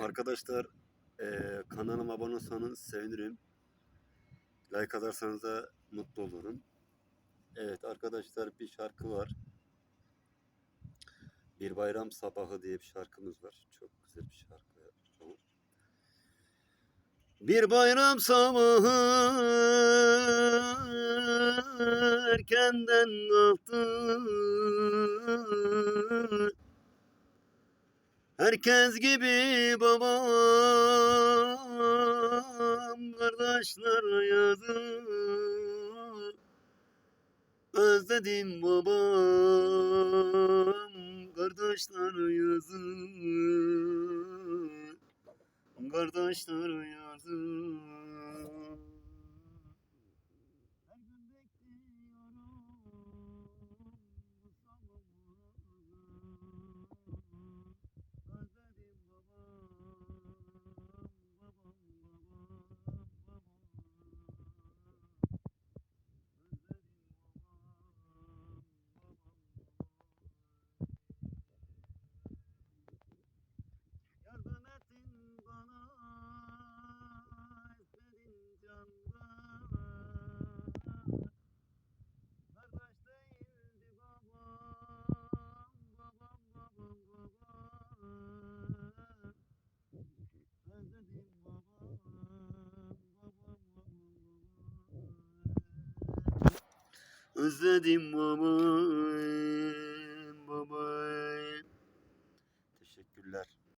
Arkadaşlar eee kanalıma abone olsanız sevinirim. Like atarsanız da mutlu olurum. Evet arkadaşlar bir şarkı var. Bir bayram sabahı diye bir şarkımız var. Çok güzel bir şarkı. Bir bayram sabahı erkenden kalktı Herkes gibi babam kardeşler yazı. Özledim babam kardeşler yazı. Kardeşler yazı Her gün bekliyorum bu sabahı Özledim babam, babam, babam, babam. Özledim babam, babam, babam. Yardım ettin bana, istedin candan. Kardeş değildi babam, babam, babam, babam. Özledim babam, babam, babam. Özledim babam.